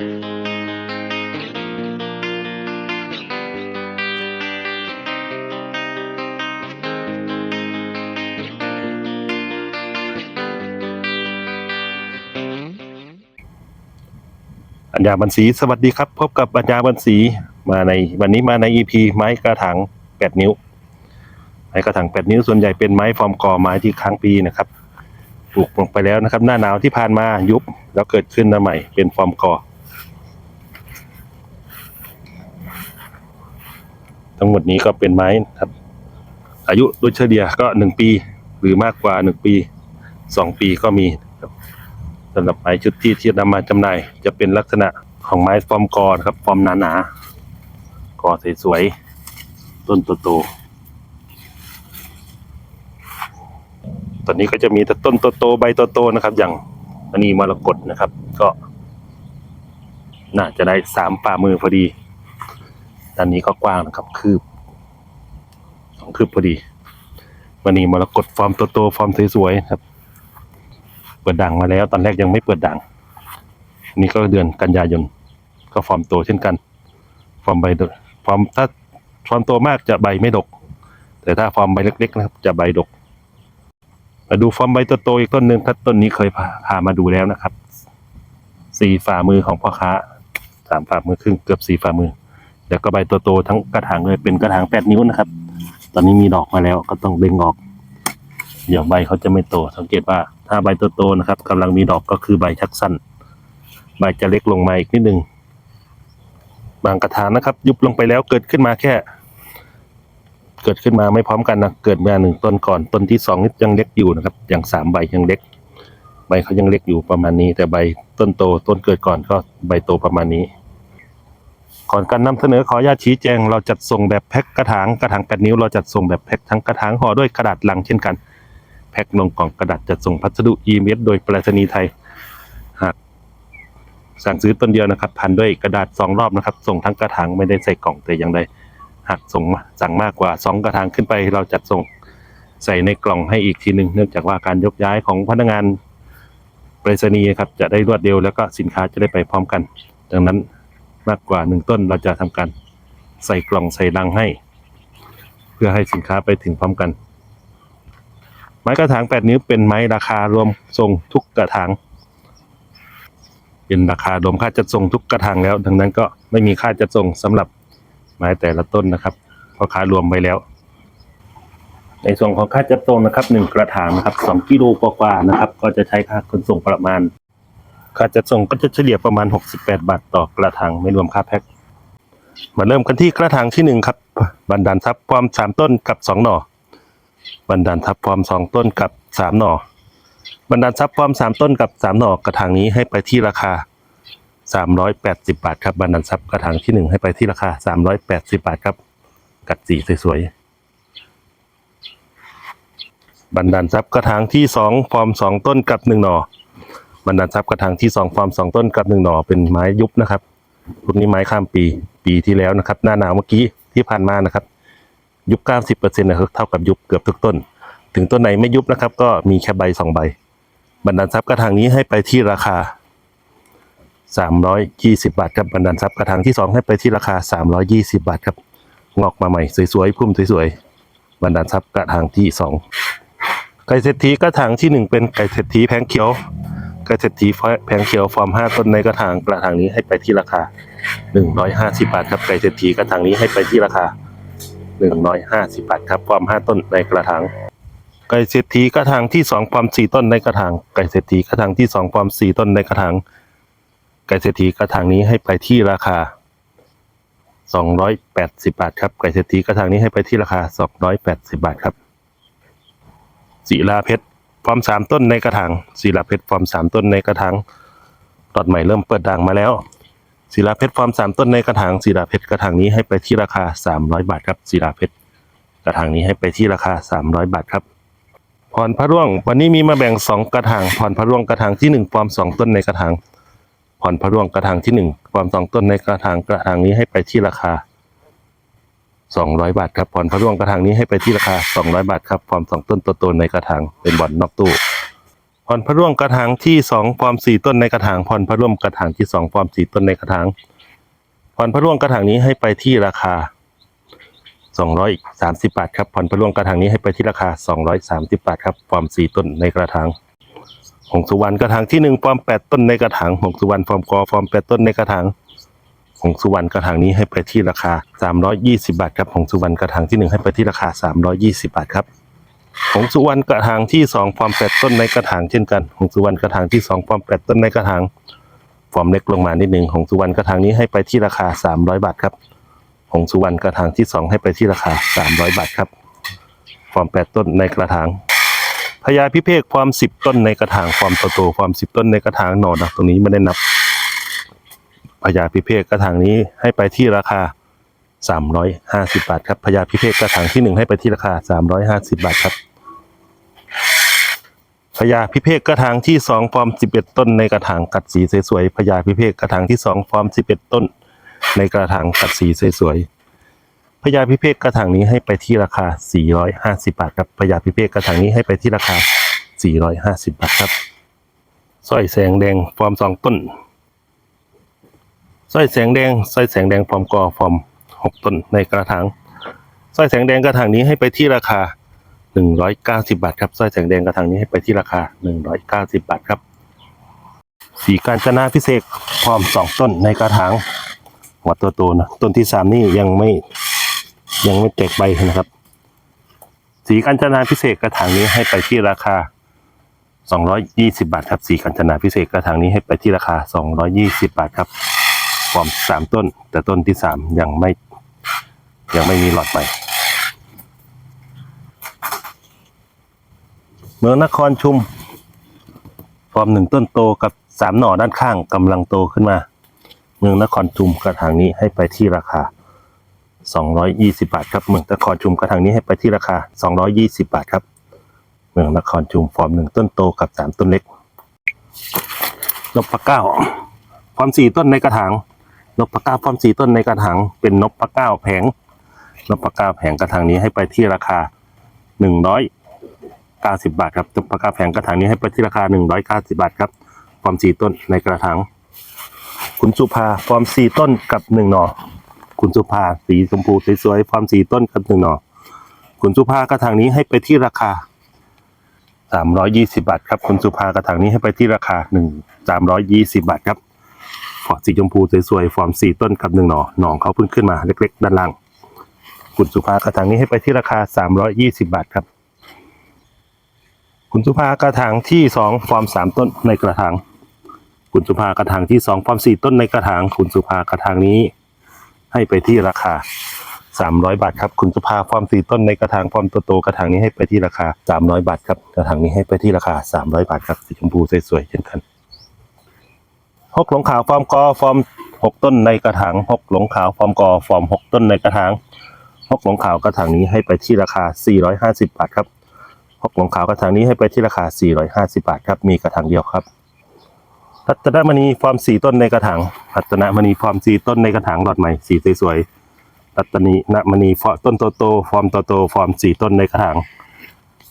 ัญญาบันสีสวัสดีครับ พบกับอัญญาบันสีมาในวันนี้มาใน EP ไม้กระถาง8นิ้ว ไม้กระถาง8นิ้วส่วนใหญ่เป็นไม้ฟอร์มกอไม้ที่ค้างปีนะครับปลูกลงไปแล้วนะครับ หน้าหนาวที่ผ่านมายุบแล้วเกิดขึ้นมาใหม่เป็นฟอร์มกอ ทั้งหมดนี้ก็เป็นไม้ครับ อายุโดยเฉลี่ยก็หนึ่งปี หรือมากกว่าหนึ่งปีสองปีก็มีครับสำหรับไม้ชุดที่ที่นำมาจำหน่าย จะเป็นลักษณะของไม้ฟอร์มกอนครับฟอร์มหนาๆกอสวยๆต้นโตๆตอนนี้ก็จะมีแต่ต้นโตๆใบโตๆนะครับ อย่างอันนี้มรกตนะครับ ก็ น่าจะได้สามฝ่ามือพอดี ด้านนี้ก็กว้างนะครับ คืบสองคืบพอดี วันนี้มรกตฟอร์มโตๆฟอร์มสวยๆครับ เปิดด่างมาแล้ว ตอนแรกยังไม่เปิดด่าง นี่ก็เดือนกันยายน ก็ฟอร์มโตเช่นกัน ฟอร์มใบดกฟอร์มถ้าฟอร์มโตมากจะใบไม่ดก แต่ถ้าฟอร์มใบเล็กๆนะครับ จะใบดก มาดูฟอร์มใบโตๆอีกต้นหนึ่งถ้าต้นนี้เคยพาพามาดูแล้วนะครับ สี่ฝ่ามือของพ่อค้าสามฝ่ามือครึ่งเกือบสี่ฝ่ามือ แล้วก็ใบโตๆทั้งกระถางเลยเป็นกระถางแปดนิ้วนะครับ ตอนนี้มีดอกมาแล้วก็ต้องเบ่งออก เดี๋ยวใบเขาจะไม่โต สังเกตว่าถ้าใบโตๆนะครับกำลังมีดอกก็คือใบชักสั้น ใบจะเล็กลงมาอีกนิดนึง บางกระถางนะครับ ยุบลงไปแล้วเกิดขึ้นมาแค่ เกิดขึ้นมาไม่พร้อมกันนะเกิดมาหนึ่งต้นก่อนต้นที่สองนี่ยังเล็กอยู่นะครับอย่างสามใบยังเล็ก ใบเขายังเล็กอยู่ประมาณนี้ แต่ใบต้นโตต้นเกิดก่อนก็ใบโตประมาณนี้ ก่อนการนำเสนอขออนุญาตชี้แจงเราจัดส่งแบบแพ็คกระถางกระถางแปดนิ้วเราจัดส่งแบบแพ็คทั้งกระถางห่อด้วยกระดาษลังเช่นกัน แพ็คลงกล่องกระดาษจัดส่งพัสดุ EMS โดยไปรษณีย์ไทยหากสั่งซื้อต้นเดียวนะครับพันด้วยกระดาษสองรอบนะครับ ส่งทั้งกระถางไม่ได้ใส่กล่องแต่อย่างใดหากส่งสั่งมากกว่าสองกระถางขึ้นไป เราจัดส่งใส่ในกล่องให้อีกทีหนึ่งเนื่องจากว่าการยกย้ายของพนักงานไปรษณีย์ครับจะได้รวดเร็วแล้วก็สินค้าจะได้ไปพร้อมกัน ดังนั้น มากกว่าหนึ่งต้นเราจะทำการใส่กล่องใส่ลังให้ เพื่อให้สินค้าไปถึงพร้อมกัน ไม้กระถางแปดนิ้วเป็นไม้ราคารวมทรงทุกกระถาง เป็นราคารวมค่าจัดส่งทุกกระถางแล้ว ดังนั้นก็ไม่มีค่าจัดส่งสำหรับไม้แต่ละต้นนะครับเพราะค่ารวมไปแล้ว ในส่วนของค่าจัดส่งนะครับหนึ่งกระถางนะครับสองกิโลกว่าๆนะครับ ก็จะใช้ค่าขนส่งประมาณ ค่าจัดส่งก็จะเฉลี่ยประมาณ 68 บาทต่อกระถางไม่รวมค่าแพ็คมาเริ่มกันที่กระถางที่หนึ่งครับ บันดาลทรัพย์ความสามต้นกับสองหน่อ บันดาลทรัพย์ฟอร์มสองต้นกับสามหน่อ บันดาลทรัพย์ฟอร์มสามต้นกับสามหน่อกระถางนี้ให้ไปที่ราคาสามร้อยแปดสิบาทครับบันดาลทรัพย์กระถางที่หนึ่งให้ไปที่ราคาสามร้อยแปดสิบาทครับ กัดสีสวยๆ บันดาลทรัพย์กระถางที่สองฟอร์มสองต้นกับหนึ่งหน่อ บันดาทรัพย์กระถางที่สองฟอร์มสองต้นกับหนึ่งหน่อเป็นไม้ยุบนะครับพวกนี้ไม้ข้ามปีปีที่แล้วนะครับ หน้าหนาวเมื่อกี้ที่ผ่านมานะครับ ยุบ 90%นะครับเท่ากับยุบเกือบทุกต้น ถึงต้นไหนไม่ยุบนะครับ ก็มีแค่ใบสองใบบันดาทรัพย์กระถางนี้ให้ไปที่ราคา 320 บาทครับบันดาทรัพย์กระถางที่สองให้ไปที่ราคา 320 บาทครับงอกมาใหม่สวยๆพุ่มสวยๆบันดาทรัพย์กระถางที่สองไก่เศรษฐีกระถางที่หนึ่งเป็นไก่เศรษฐีแผงเขียว ก่เศรษฐีแผงเขียวฟอร์มห้าต้นในกระถางกระถางนี้ให้ไปที่ราคา 150 บาทครับไก่เศรษฐีกระถางนี้ให้ไปที่ราคาหนึ่งร้อยห้าสิบบาทครับความห้าต้นในกระถางไก่เศรษฐีกระถางที่สองความสี่ต้นในกระถางไก่เศรษฐีกระถางที่สองความสี่ต้นในกระถางไก่เศรษฐีกระถางนี้ให้ไปที่ราคาสองร้อยแปดสิบาทครับไก่เศรษฐีกระถางนี้ให้ไปที่ราคาสองร้อยแปดสิบาทครับศิลาเพชร ฟอร์มสามต้นในกระถางศิลาเพชรฟอร์มสามต้นในกระถางตอดใหม่เริ่มเปิดด่างมาแล้วศิลาเพชรฟอร์มสามต้นในกระถางศิลาเพชรกระถางนี้ให้ไปที่ราคาสามร้อยบาทครับศิลาเพชรกระถางนี้ให้ไปที่ราคาสามร้อยบาทครับพรพระร่วง วันนี้มีมาแบ่งสองกระถางพรพระร่วงกระถางที่หนึ่งฟอร์มสองต้นในกระถางพรพระร่วงกระถางที่หนึ่งฟอร์มสองต้นในกระถางกระถางนี้ให้ไปที่ราคา สองร้อยบาทครับพรพระร่วงกระถางนี้ให้ไปที่ราคาสองร้อยบาทครับฟอร์มสองต้นตัวโตในกระถางเป็นบอลนอกตู้ผ่อนพระร่วงกระถางที่สองฟอร์มสี่ต้นในกระถางผ่อนพระร่วงกระถางที่สองฟอร์มสี่ต้นในกระถางผ่อนพระร่วงกระถางนี้ให้ไปที่ราคาสองร้อยสามสิบบาทครับผ่อนพระร่วงกระถางนี้ให้ไปที่ราคาสองร้อยสามสิบบาทครับฟอร์มสี่ต้นในกระถางหงสุวรรณกระถางที่หนึ่งฟอร์มแปดต้นในกระถางหงสุวรรณฟอร์มกอฟอร์มแปดต้นในกระถาง หงสุวรรณกระถางนี้ให้ไปที่ราคาสามร้อยยี่สิบาทครับหงสุวรรณกระถางที่หนึ่งให้ไปที่ราคาสามร้อยยี่สิบาทครับหงสุวรรณกระถางที่สองฟอร์มแปดต้นในกระถางเช่นกันหงสุวรรณกระถางที่สองฟอร์มแปดต้นในกระถางฟอร์มเล็กลงมานิดหนึ่งหงสุวรรณกระถางนี้ให้ไปที่ราคาสามร้อยบาทครับหงสุวรรณกระถางที่สองให้ไปที่ราคาสามร้อยบาทครับฟอร์มแปดต้นในกระถางพญาพิเภกฟอร์มสิบต้นในกระถางฟอร์มโตๆฟอร์มสิบต้นในกระถางหนอนะตรงนี้ไม่ได้นับ พญาพิเภกกระถางนี้ให้ไปที่ราคาสามร้อยห้าสิบาทครับพญาพิเภกกระถางที่หนึ่งให้ไปที่ราคาสามร้อยห้าสิบาทครับพญาพิเภกกระถางที่สองฟอร์มสิบเอ็ดต้นในกระถางกัดสีสวยๆพญาพิเภกกระถางที่สองฟอร์มสิบเอ็ดต้น ในกระถางกัดสีสวยๆพญาพิเภกกระถางนี้ให้ไปที่ราคาสี่ร้อยห้าสิบาทครับพญาพิเภกกระถางนี้ให้ไปที่ราคาสี่ร้อยห้าสิบาทครับสร้อยแสงแดงฟอร์มสองต้น สร้อยแสงแดงสร้อยแสงแดงฟอร์มกอฟอร์มหกต้นในกระถางสร้อยแสงแดงกระถางนี้ให้ไปที่ราคาหนึ่งร้อยเก้าสิบาทครับสร้อยแสงแดงกระถางนี้ให้ไปที่ราคาหนึ่งร้อยเก้าสิบาทครับ สีการจนาพิเศษพร้อมสองต้นในกระถางหัวโตนะต้นที่สามนี่ยังไม่ยังไม่แตกใบนะครับ สีกัญจนาพิเศษกระถางนี้ให้ไปที่ราคาสองร้อยยี่สิบาทครับสีกัญจนาพิเศษกระถางนี้ให้ไปที่ราคาสองร้อยี่สิบาทครับ พร้อมสามต้น แต่ต้นที่สามยังไม่ยังไม่มีหลอดใหม่เมืองนครชุม ฟอร์มหนึ่งต้นโตกับสามหน่อด้านข้างกำลังโตขึ้นมา เมืองนครชุมกระถางนี้ให้ไปที่ราคา 220 บาทครับ เมืองนครชุมกระถางนี้ให้ไปที่ราคา 220 บาทครับ เมืองนครชุมฟอร์มหนึ่งต้นโตกับสามต้นเล็กนพเก้าฟอร์มสี่ต้นในกระถาง นพเก้าฟอมสีต้นในกระถางเป็นนพเก้าแผงนพเก้าแผงกระถางนี้ให้ไปที่ราคา100 90บาทครับตุ๊กปากกาแผงกระถางนี้ให้ไปที่ราคา190บาทครับฟอมสีต้นในกระถางคุณสุภาฟอมสีต้นกับหนึ่งหน่อคุณสุภาสีชมพูสวยๆฟอมสีต้นกับหนึ่งหน่อคุณสุภากระถางนี้ให้ไปที่ราคา320 บาทครับ คุณสุภากระถางนี้ให้ไปที่ราคา 1 320 บาทครับ อร์มสีชมพูสวยๆ ฟอร์มสี่ต้นกับหนึ่งหน่อหน่อเขาเพิ่งขึ้นมาเล็กๆ ด้านล่างคุณสุภากระถางนี้ให้ไปที่ราคา 320 บาทครับ คุณสุภากระถางที่สองฟอร์มสามต้นในกระถาง คุณสุภากระถางที่สองฟอร์มสี่ต้นในกระถาง คุณสุภากระถางนี้ ให้ไปที่ราคาสามร้อยบาทครับ คุณสุภาฟอร์มสี่ต้นในกระถางฟอร์มโตๆกระถางนี้ให้ไปที่ราคาสามร้อยบาทครับ กระถางนี้ให้ไปที่ราคาสามร้อยบาทครับ สีชมพูสวยๆเช่นกัน หกหลงขาวฟอร์มกอฟอร์มหกต้นในกระถางหกหลงขาวฟอร์มกอฟอร์มหกต้นในกระถางหกหลงขาวกระถางนี้ให้ไปที่ราคาสี่ร้อยห้าสิบบาทครับฮกหลงขาวกระถางนี้ให้ไปที่ราคา 450 บาทครับ มีกระถางเดียวครับรัตนมณีฟอร์มสีต้นในกระถางรัตนมณีฟอร์มสีต้นในกระถางหลอดใหม่สีสวยๆรัตนีนมณีฟอร์ต้นโตโตฟอร์มโตโตฟอร์มสีต้นในกระถาง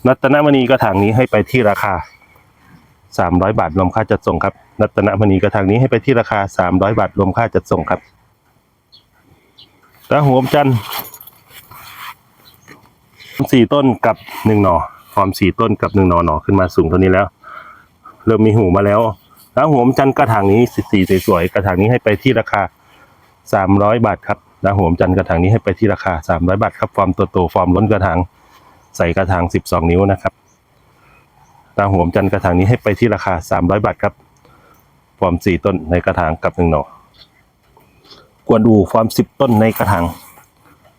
รัตนมณีกระถางนี้ให้ไปที่ราคา 300 บาทรวมค่าจัดส่งครับ รัตนมณีกระถางนี้ให้ไปที่ราคา 300 บาทรวมค่าจัดส่งครับตะหัวจันทร์สี่ต้นกับหนึ่งหน่อฟอร์มสี่ต้นกับหนึ่งหน่อหน่อขึ้นมาสูงเท่านี้แล้ว เริ่มมีหูมาแล้วแล้วหัวมจันทร์กระถางนี้สีสวยๆกระถางนี้ให้ไปที่ราคาสามร้อยบาทครับแล้วหัวมจันทร์กระถางนี้ให้ไปที่ราคาสามร้อยบาทครับฟอร์มโตฟอร์มล้นกระถางใส่กระถางสิบสองนิ้วนะครับ ตาหัวมจันทร์กระถางนี้ให้ไปที่ราคาสามร้อยบาทครับ ฟอร์มสี่ต้นในกระถางกับหนึ่งหน่อกวนดูฟอร์มสิบต้นในกระถาง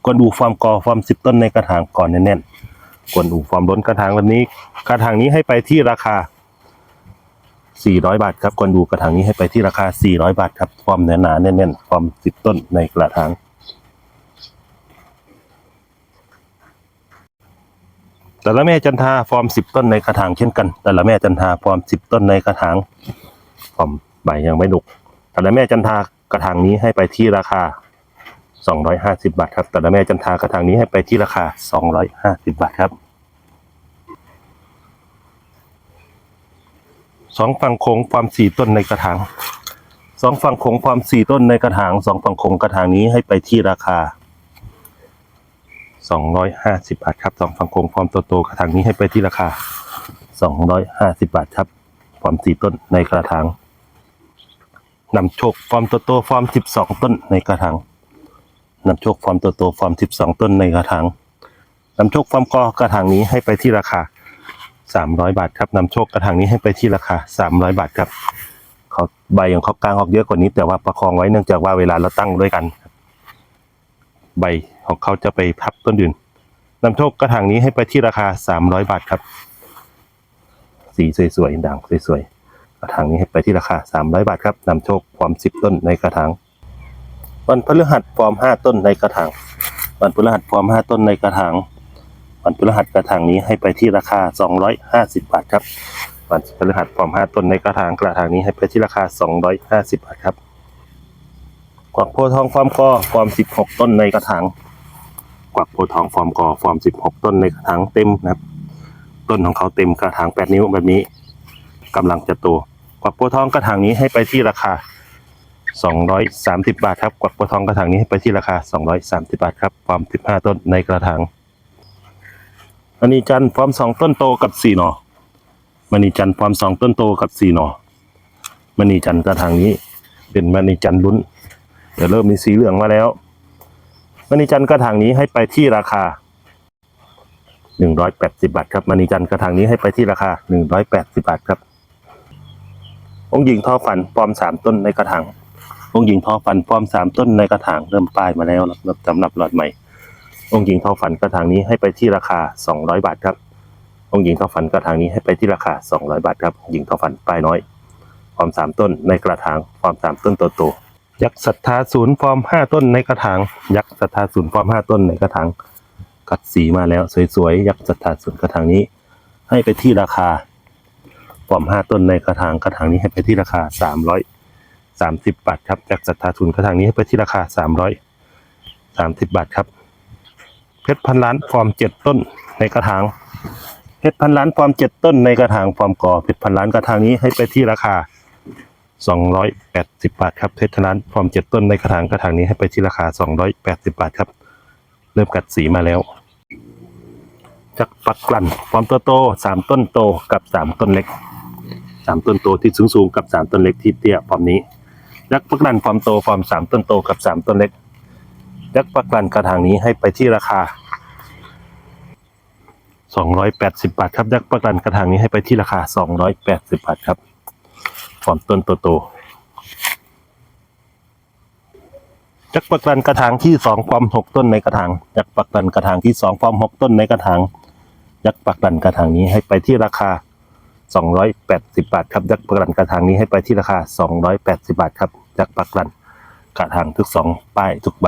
กวนอูฟาร์มกอฟาร์มสิบต้นในกระถางก่อนแน่นๆกวนอูฟาร์มล้นกระถางวันนี้ กระถางนี้ให้ไปที่ราคา 400 บาทครับกวนอูกระถางนี้ให้ไปที่ราคา 400 บาทครับฟอร์มหนาๆแน่นๆฟอร์มสิบต้นในกระถาง แต่ละแม่จันทาฟอร์มสิบต้นในกระถางเช่นกัน แต่ละแม่จันทาฟอร์มสิบต้นในกระถางฟอร์มใบยังไม่ดุก แต่ละแม่จันทากระถางนี้ให้ไปที่ราคา 250 บาทครับ แต่ละแม่จันทากระถางนี้ให้ไปที่ราคา 250 บาทครับสองฝั่งโขงความสี่ต้นในกระถางสองฝั่งโขงความสี่ต้นในกระถางสองฝั่งโขงกระถางนี้ให้ไปที่ราคา สองร้อยห้าสิบบาทครับสองฝั่งโขงความโตๆกระถางนี้ให้ไปที่ราคาสองร้อยห้าสิบบาทครับความสี่ต้นในกระถางนำโชคฟอร์มโตๆฟอร์มสิบสองต้นในกระถางนำโชคฟอร์มโตๆฟอร์มสิบสองต้นในกระถางนำโชคฟอร์มกอกระถางนี้ให้ไปที่ราคาสามร้อยบาทครับนำโชคกระถางนี้ให้ไปที่ราคาสามร้อยบาทครับเขาใบของเขากลางออกเยอะกว่านี้ แต่ว่าประคองไว้เนื่องจากว่าเวลาเราตั้งด้วยกัน ใบ ของเขาจะไปพับต้นอื่นนำโชคกระถางนี้ให้ไปที่ราคาสามร้อยบาทครับ สีสวยๆด่างสวยๆกระถางนี้ให้ไปที่ราคาสามร้อยบาทครับนำโชคความสิบต้นในกระถางวันพฤหัสฟอร์มห้าต้นในกระถางวันพฤหัสฟอร์มห้าต้นในกระถางวันพฤหัสกระถางนี้ให้ไปที่ราคา 250 บาทครับวันพฤหัสฟอร์ม 5 ต้นในกระถางกระถางนี้ให้ไปที่ราคา 250 บาทครับกวักโพทองฟอร์มกอฟอร์ม 16 ต้นในกระถาง วักโพทองฟอร์มกอฟอร์ม 16 ต้นในกระถางเต็มนะครับ ต้นของเขาเต็มกระถาง 8 นิ้วแบบนี้กำลังจะโตกวักโพทองกระถางนี้ให้ไปที่ราคา 230 บาทครับกวักโพทองกระถางนี้ให้ไปที่ราคา 230 บาทครับฟอร์ม 15 ต้นในกระถางมณีจันทร์ฟอร์มสองต้นโตกับสี่หนอมณีจันทร์ฟอร์มสองต้นโตกับสี่หนอมณีจันทร์กระถางนี้เป็นมณีจันทร์ลุ้นเดี๋ยวเริ่มมีสีเหลืองมาแล้ว มณีจันทร์กระถางนี้ให้ไปที่ราคาหนึ่งร้อยแปดสิบาทครับมณีจันทร์กระถางนี้ให้ไปที่ราคาหนึ่งร้อยแปดสิบาทครับ องค์หญิงท่อฝันฟอร์มสามต้นในกระถางองค์หญิงท่อฝันฟอร์มสามต้นในกระถางเริ่มป้ายมาแล้วนะครับสำหรับหลอดใหม่ องค์หญิงท่อฝันกระถางนี้ให้ไปที่ราคา 200 บาทครับ องค์หญิงท่อฝันกระถางนี้ให้ไปที่ราคา 200 บาทครับหญิงท่อฝันป้ายน้อยฟอร์มสามต้นในกระถางฟอร์มสามต้นโตโตๆ ยักษ์ศรัทธาศูนย์ฟอร์มห้าต้นในกระถาง ยักษ์ศรัทธาศูนย์ฟอร์มห้าต้นในกระถาง กัดสีมาแล้วสวยๆ ยักษ์ศรัทธาศูนย์กระถางนี้ ให้ไปที่ราคา ฟอร์มห้าต้นในกระถาง กระถางนี้ให้ไปที่ราคา330บบาทครับ ยักษ์ศรัทธาศูนย์กระถางนี้ให้ไปที่ราคา330บาทครับ เพชรพันล้านฟอร์มเจ็ดต้นในกระถาง เพชรพันล้านฟอร์มเจ็ดต้นในกระถาง ฟอร์มก่อเพชรพันล้านกระถางนี้ให้ไปที่ราคา สองร้อยแปดสิบบาทครับเพชรพันล้านฟอร์มเจ็ดต้นในกระถางกระถางนี้ให้ไปที่ราคาสองร้อยแปดสิบบาทครับ เริ่มกัดสีมาแล้วจักปักกลั่นฟอร์มตัวโตสามต้นโตกับสามต้นเล็กสามต้นโตที่สูงสูงกับสามต้นเล็กที่เตี้ยฟอร์มนี้ยักษ์ปักกลั่นฟอร์มโตฟอร์มสามต้นโตกับสามต้นเล็กยักษ์ปักกลั่นกระถางนี้ให้ไปที่ราคา 280 บาทครับยักษ์ปักกลั่นกระถางนี้ให้ไปที่ราคา 280 บาทครับ ฟอมต้นโตๆยักษ์ปักกลั่นกระถางที่2ฟอร์ม6ต้นในกระถางยักษ์ปักกลั่นกระถางที่2ฟอร์ม6ต้นในกระถางยักษ์ปักกลั่นกระถางนี้ให้ไปที่ราคา 280 บาทครับยักษ์ปักกลั่นกระถางนี้ให้ไปที่ราคา 280 บาทครับยักษ์ปักกลั่นกระถางทุกสองป้ายทุกใบ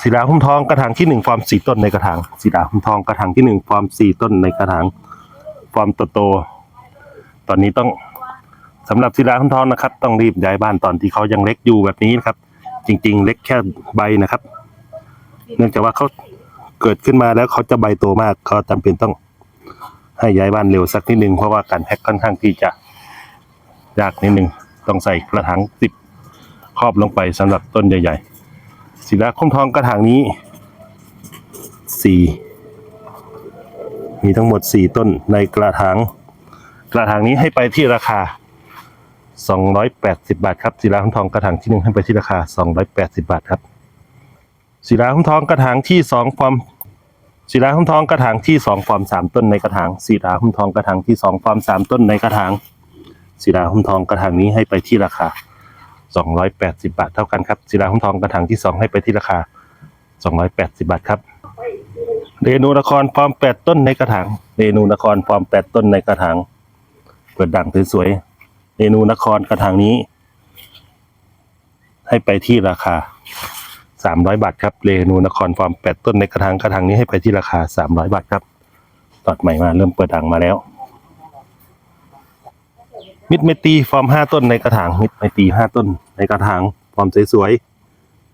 สีดาหุ้มทองกระถางที่หนึ่งฟอร์มสี่ต้นในกระถางสีดาหุ้มทองกระถางที่หนึ่งฟอร์มสี่ต้นในกระถาง ฟอร์มโตๆตอนนี้ต้องสำหรับสีดาหุ้มทองนะครับ ต้องรีบย้ายบ้านตอนที่เขายังเล็กอยู่แบบนี้นะครับ จริง ๆ เล็กแค่ใบนะครับ เนื่องจากว่าเขาเกิดขึ้นมาแล้วเขาจะใบโตมากเขาจำเป็นต้องให้ย้ายบ้านเร็วสักนิดนึงเพราะว่าการแพ็คค่อนข้างที่จะยากนิดนึงต้องใส่กระถางสิบครอบลงไปสำหรับต้นใหญ่ๆศิลาคมทองกระถางนี้สี่ มีทั้งหมดสี่ต้นในกระถาง กระถางนี้ให้ไปที่ราคา 280 บาทครับศิลาคมทองกระถางที่หนึ่งให้ไปที่ราคา 280 บาทครับศิลาคมทองกระถางที่สองฟอร์มศิลาคมทองกระถางที่สองฟอมสามต้นในกระถางศิลาคมทองกระถางที่สองฟอมสามต้นในกระถางศิลาคมทองกระถางนี้ให้ไปที่ราคา 280 บาทเท่ากันครับศิลาหุ้มทองกระถางที่ 2 ให้ไปที่ราคา 280 บาทครับ เรนูนครฟอร์ม8ต้นในกระถางเรนูนครฟอร์ม8ต้นในกระถางเปิดด่างสวยๆเรนูนครกระถางนี้ ให้ไปที่ราคา300บาทครับเรนูนครฟอร์ม8ต้นในกระถางกระถางนี้ให้ไปที่ราคา300บาทครับตอดใหม่มาเริ่มเปิดด่างมาแล้ว มิดเมตีฟอร์มห้าต้นในกระถางมิดเมตีห้าต้นในกระถางฟอร์มสวย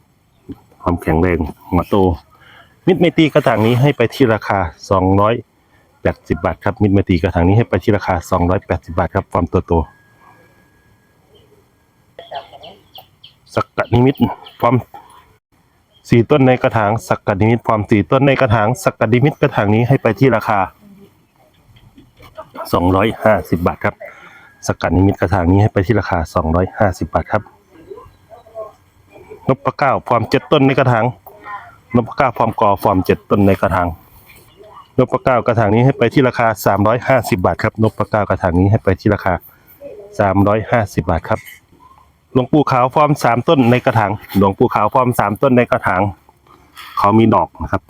ๆความแข็งแรงหัวโต มิดเมตีกระถางนี้ให้ไปที่ราคา 280 บาทครับ มิดเมตีกระถางนี้ให้ไปที่ราคา 280 บาทครับฟอร์มตัวโตสักกะนิมิตฟอร์มสี่ต้นในกระถางสักกะนิมิตฟอร์มสี่ต้นในกระถางสักกะนิมิตกระถางนี้ให้ไปที่ราคา 250 บาทครับสกัดนิมิตกระถางนี้ให้ไปที่ราคา 250 บาทครับนพเก้าฟอร์มเจ็ดต้นในกระถาง นพเก้าฟอร์มกอฟอร์มเจ็ดต้นในกระถางนพเก้ากระถางนี้ให้ไปที่ราคา 350 บาทครับนพเก้ากระถางนี้ให้ไปที่ราคา 350 บาทครับหลวงปู่ขาวฟอร์มสามต้นในกระถางหลวงปู่ขาวฟอร์มสามต้นในกระถางเขามีดอกนะครับ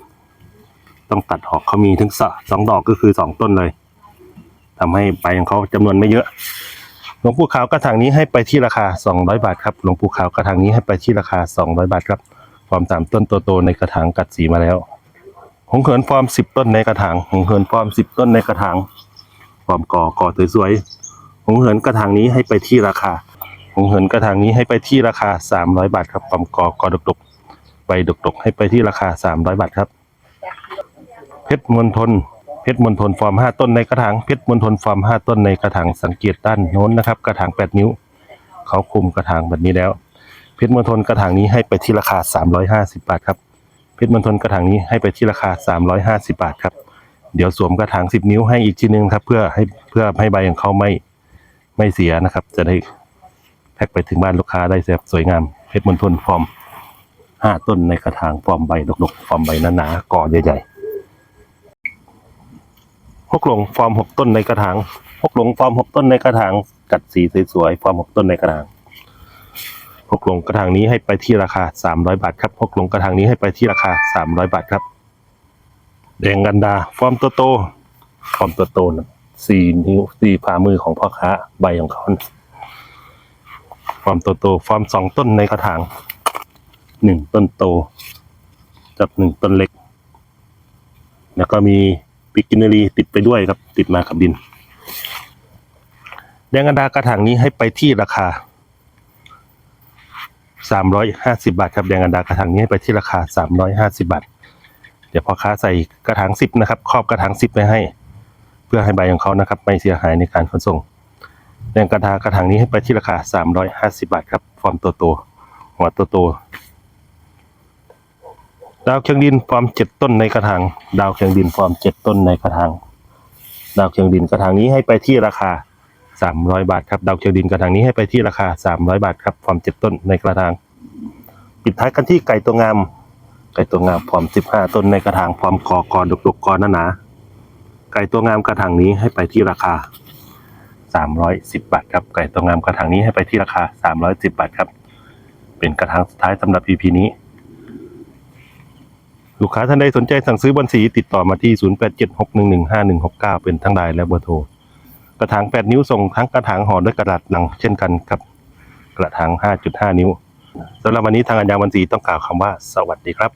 ต้องตัดออกเขามีถึงสองดอกก็คือสองต้นเลยทำให้ใบของเขาจำนวนไม่เยอะหลวงปู่ขาวกระถางนี้ให้ไปที่ราคา 200 บาทครับหลวงปู่ขาวกระถางนี้ให้ไปที่ราคา 200 บาทครับ ฟอร์มสามต้นโตๆในกระถางกัดสีมาแล้วหงเหินฟอร์ม10ต้นในกระถางหงเหินฟอร์ม10ต้นในกระถางฟอร์มก่อก่อสวยๆหงเหินกระถางนี้ให้ไปที่ราคาหงเหินกระถางนี้ให้ไปที่ราคา300บาทครับฟอร์มก่อก่อดกๆใบดกๆให้ไปที่ราคา300บาทครับ เพชรมณฑลเพชรมณฑลฟอร์ม5ต้นในกระถางเพชรมณฑลฟอร์ม5ต้นในกระถางสังเกตด้านโน้นนะครับ กระถาง8นิ้ว เขาคุมกระถางแบบนี้แล้ว เพชรมณฑลกระถางนี้ให้ไปที่ราคา 350 บาทครับ เพชรมณฑลกระถางนี้ให้ไปที่ราคา 350 บาทครับ เดี๋ยวสวมกระถาง 10 นิ้วให้อีกทีนึงครับ เพื่อให้เพื่อให้ใบของเขาไม่ไม่เสียนะครับ จะได้แพ็คไปถึงบ้านลูกค้าได้แบบสวยงาม เพชรมณฑลฟอร์ม 5 ต้นในกระถางฟอร์มใบดกๆฟอร์มใบหนาๆก่อใหญ่ๆฮกหลงฟอร์มหกต้นในกระถางฮกหลงฟอร์มหกต้นในกระถางกัดสีสวยๆฟอร์มหกต้นในกระถาง ฮกหลงกระถางนี้ให้ไปที่ราคาสามร้อยบาทครับฮกหลงกระถางนี้ให้ไปที่ราคาสามร้อยบาทครับ แดงกันดาฟอร์มตัวโตฟอร์มตัวโตนะสี่นิ้วสี่ฝ่ามือของพ่อค้าใบของเขาฟอร์มตัวโตฟอร์มสองต้นในกระถางหนึ่งต้นโตกับหนึ่งต้นเล็ก แล้วก็มีปิกินารีติดไปด้วยครับ ติดมากับดิน แดงอันดากระถางนี้ให้ไปที่ราคา 350 บาทครับแดงอันดากระถางนี้ไปที่ราคา 350 บาท เดี๋ยวพอค้าใส่กระถาง 10 นะครับครอบกระถาง 10ไว้ให้ เพื่อให้ใบของเขานะครับ ไม่เสียหายในการขนส่ง แดงกระดากระถางนี้ให้ไปที่ราคา 350 บาทครับ ฟอร์มตัวโตหัวตัวโตดาวเคียงดินฟอร์มเจ็ดต้นในกระถาง ดาวเคียงดินฟอร์มเจ็ดต้นในกระถาง ดาวเคียงดินกระถางนี้ให้ไปที่ราคา สามร้อยบาทครับดาวเคียงดินกระถางนี้ให้ไปที่ราคาสามร้อยบาทครับฟอร์มเจ็ดต้นในกระถาง ปิดท้ายกันที่ไก่ตัวงาม ไก่ตัวงามฟอร์มสิบห้าต้นในกระถางฟอร์มกอกอดกดกกอหนาหนาไก่ตัวงามกระถางนี้ให้ไปที่ราคาสามร้อยสิบบาทครับไก่ตัวงามกระถางนี้ให้ไปที่ราคาสามร้อยสิบบาทครับ เป็นกระถางสุดท้ายสำหรับ EP นี้ลูกค้าท่านใดสนใจสั่งซื้อบอลสีติดต่อมาที่ 0876115169 เป็นทั้งไลน์และเบอร์โทร กระถาง 8 นิ้วส่งทั้งกระถางห่อด้วยกระดาษหนังเช่นกันกับ กระถาง 5.5 นิ้วสำหรับวันนี้ทางอัญญาวันศรีต้องกล่าวคำว่าสวัสดีครับ